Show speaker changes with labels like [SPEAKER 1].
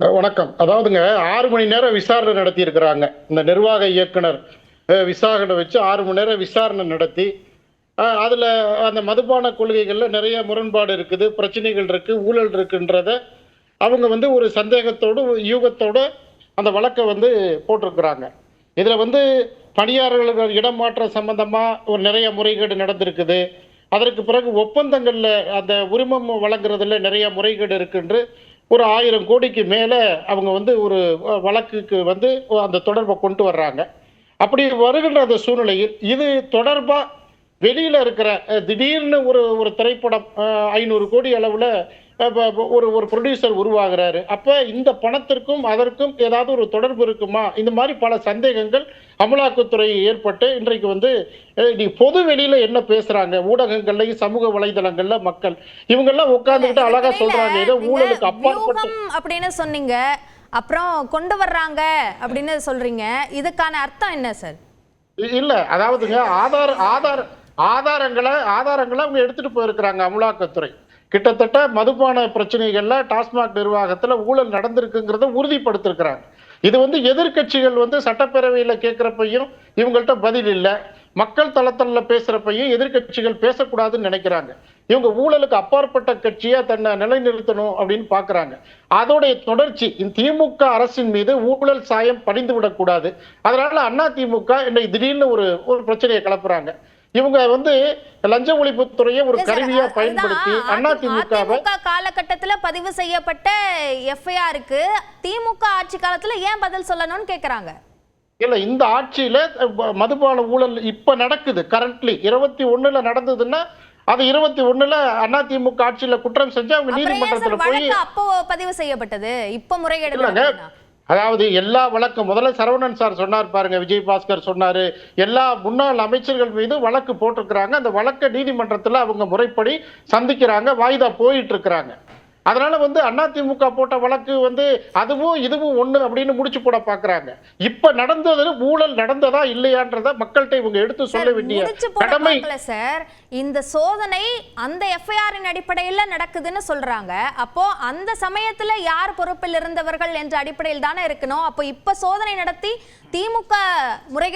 [SPEAKER 1] வணக்கம். அதாவதுங்க ஆறு மணி நேரம் விசாரணை நடத்தி இருக்கிறாங்க இந்த நிர்வாக இயக்குனர் விசாகனை வச்சு ஆறு மணி நேரம் விசாரணை நடத்தி அதில் அந்த மதுபான கொள்கைகளில் நிறைய முரண்பாடு இருக்குது பிரச்சனைகள் இருக்குது ஊழல் இருக்குன்றத அவங்க வந்து ஒரு சந்தேகத்தோடு யூகத்தோடு அந்த வழக்கை வந்து போட்டிருக்கிறாங்க. இதில் வந்து பணியாளர்கள் இடமாற்றம் சம்பந்தமாக ஒரு நிறைய முறைகேடு நடந்திருக்குது. அதற்கு பிறகு ஒப்பந்தங்களில் அந்த உரிமம் வழங்குறதுல நிறைய முறைகேடு இருக்குன்று ஒரு ஆயிரம் கோடிக்கு மேலே அவங்க வந்து ஒரு வழக்குக்கு வந்து அந்த தொடர்பை கொண்டு வர்றாங்க. அப்படி வருகின்ற அந்த சூழ்நிலையில் இது தொடர்பாக வெளியில் இருக்கிற திடீர்னு ஒரு ஒரு திரைப்படம் ஐநூறு கோடி அளவில் ஒரு ஒரு ப்ரொடியூசர் உருவாகிறாரு. அப்ப இந்த பணத்திற்கும் அதற்கும் ஏதாவது ஒரு தொடர்பு இருக்குமா? இந்த மாதிரி பல சந்தேகங்கள் அமலாக்கத்துறை ஏற்பட்டு இன்றைக்கு வந்து நீ பொது வெளியில என்ன பேசுறாங்க? ஊடகங்கள்லயும் சமூக வலைதளங்கள்ல மக்கள். இவங்கெல்லாம் உட்கார்ந்துக்கிட்டு அழகா சொல்றாங்க. ஏதோ ஊழலுக்கு அப்பாற்பட்டு
[SPEAKER 2] அப்படின்னு சொன்னீங்க. அப்புறம் கொண்டு வர்றாங்க அப்படின்னு சொல்றீங்க. இதுக்கான அர்த்தம் என்ன சார்
[SPEAKER 1] இல்ல அதாவதுங்க ஆதார ஆதார ஆதாரங்களை ஆதாரங்களை அவங்க எடுத்துட்டு போயிருக்கிறாங்க அமலாக்கத்துறை. கிட்டத்தட்ட மதுபான பிரச்சனைகள்ல டாஸ்மாக் நிர்வாகத்துல ஊழல் நடந்திருக்குங்கிறத உறுதிப்படுத்திருக்கிறாங்க. இது வந்து எதிர்க்கட்சிகள் வந்து சட்டப்பேரவையில கேட்கிறப்பையும் இவங்கள்ட்ட பதில் இல்லை. மக்கள் தளத்தில் பேசுறப்பையும் எதிர்க்கட்சிகள் பேசக்கூடாதுன்னு நினைக்கிறாங்க. இவங்க ஊழலுக்கு அப்பாற்பட்ட கட்சியா தன்னை நிலைநிறுத்தணும் அப்படின்னு பாக்குறாங்க. அதோடைய தொடர்ச்சி இந்த திமுக அரசின் மீது ஊழல் சாயம் படிந்து விடக்கூடாது அதனால அண்ணா திமுக இன்னைக்கு திடீர்னு ஒரு ஒரு பிரச்சனையை கிளப்புறாங்க. இவங்க வந்து லஞ்ச ஒழிப்புத்துறையை ஒரு கருவியா பயன்படுத்தி அண்ணா
[SPEAKER 2] அதிமுக காலகட்டத்துல பதிவு செய்யப்பட்ட எஃப்ஐஆருக்கு திமுக ஆட்சி காலத்துல ஏன் பதில் சொல்லணும்னு கேக்குறாங்க?
[SPEAKER 1] இல்ல இந்த ஆட்சியில மதுபான ஊழல் இப்ப நடக்குது கரண்ட்லி இருபத்தி ஒண்ணுல நடந்ததுன்னா அது இருபத்தி ஒண்ணுல அதிமுக ஆட்சியில குற்றம் செஞ்சு அவங்க நீதிமன்றத்துல போய்
[SPEAKER 2] அப்போ பதிவு செய்யப்பட்டது? இப்ப முறைகேடு?
[SPEAKER 1] அதாவது எல்லா வழக்கும் முதல்ல சரவணன் சார் சொன்னார் பாருங்க விஜய் பாஸ்கர் சொன்னாரு. எல்லா முன்னாள் அமைச்சர்கள் மீது வழக்கு போட்டிருக்கிறாங்க. அந்த வழக்கை நீதிமன்றத்தில் அவங்க முறைப்படி சந்திக்கிறாங்க வாய்தா போயிட்டு இருக்கிறாங்க. அதனால வந்து அதிமுக போட்ட வழக்கு வந்து அதுவும் இதுவும் ஒண்ணு அப்படின்னு முடிச்சு போட பாக்குறாங்க. இப்ப நடந்தது ஊழல் நடந்ததா இல்லையான்றத மக்கள்கிட்ட இவங்க எடுத்து சொல்ல வேண்டிய கடமை.
[SPEAKER 2] சார். இந்த சோதனை அந்த எஃப்ஐஆரின் அடிப்படையில் நடக்குதுன்னு சொல்றாங்க. அப்போ அந்த சமயத்துல யார் பொறுப்பில் இருந்தவர்கள் என்ற அடிப்படையில் தானே இருக்கணும். அப்போ இப்ப சோதனை நடத்தி திமுக முறைகேடு